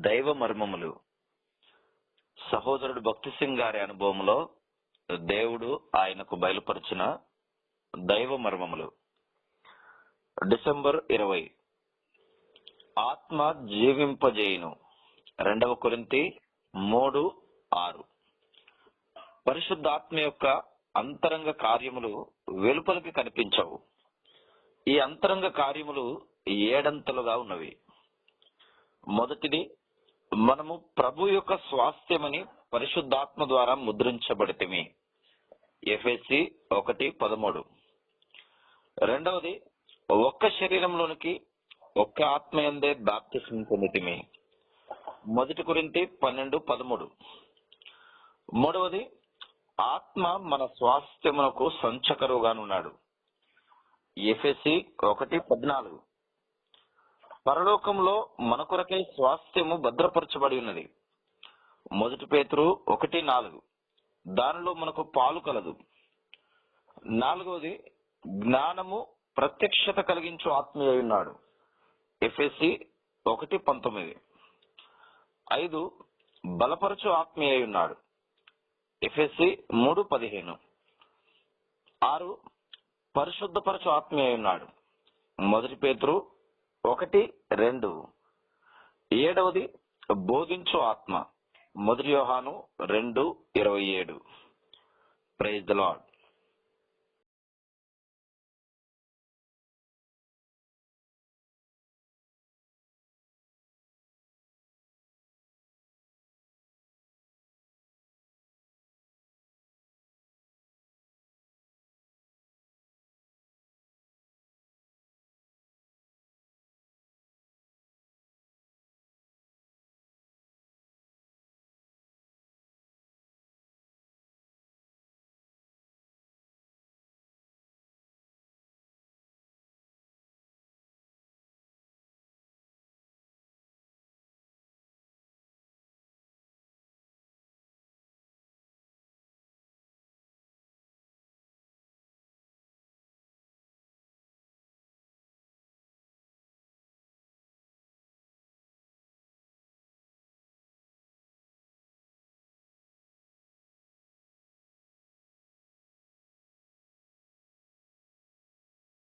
దైవ మర్మములు. సహోదరుడు భక్తి సింగ్ గారి అనుభవంలో దేవుడు ఆయనకు బయలుపరిచిన దైవ మర్మములు. డిసెంబర్ ఇరవై. ఆత్మ జీవింపజేయును. రెండవ కొరింతి మూడు ఆరు. పరిశుద్ధాత్మ యొక్క అంతరంగ కార్యములు వెలుపలికి కనిపించవు. ఈ అంతరంగ కార్యములు ఏడంతలుగా ఉన్నవి. మొదటిది మనము ప్రభు యొక్క స్వాస్థ్యమని పరిశుద్ధాత్మ ద్వారా ముద్రించబడితిమి. ఎఫ్ఎస్సి ఒకటి పదమూడు. రెండవది ఒక్క శరీరంలోనికి ఒక్క ఆత్మయందే బాప్తిసం పొందితిమి. మొదటి గురించి పన్నెండు పదమూడు. మూడవది ఆత్మ మన స్వాస్థ్యమునకు సంచకరువుగానున్నాడు. ఎఫ్ఎస్సి ఒకటి పద్నాలుగు. పరలోకంలో మన కొరకై స్వాస్థ్యము భద్రపరచబడి ఉన్నది. మొదటి పేతురు ఒకటి నాలుగు. దానిలో మనకు పాలు కలదు. నాలుగవది జ్ఞానము ప్రత్యక్షత కలిగించు ఆత్మీయ ఉన్నాడు. ఎఫ్ఎస్సి ఒకటి పంతొమ్మిది. ఐదు బలపరచు ఆత్మీయ ఉన్నాడు. ఎఫ్ఎస్సి మూడు పదిహేను. ఆరు పరిశుద్ధపరచు ఆత్మీయ ఉన్నాడు. మొదటి పేతురు ఒకటి రెండు. ఏడవది బోధించు ఆత్మ. మొదటి యోహాను రెండు ఇరవై ఏడు. Praise the lord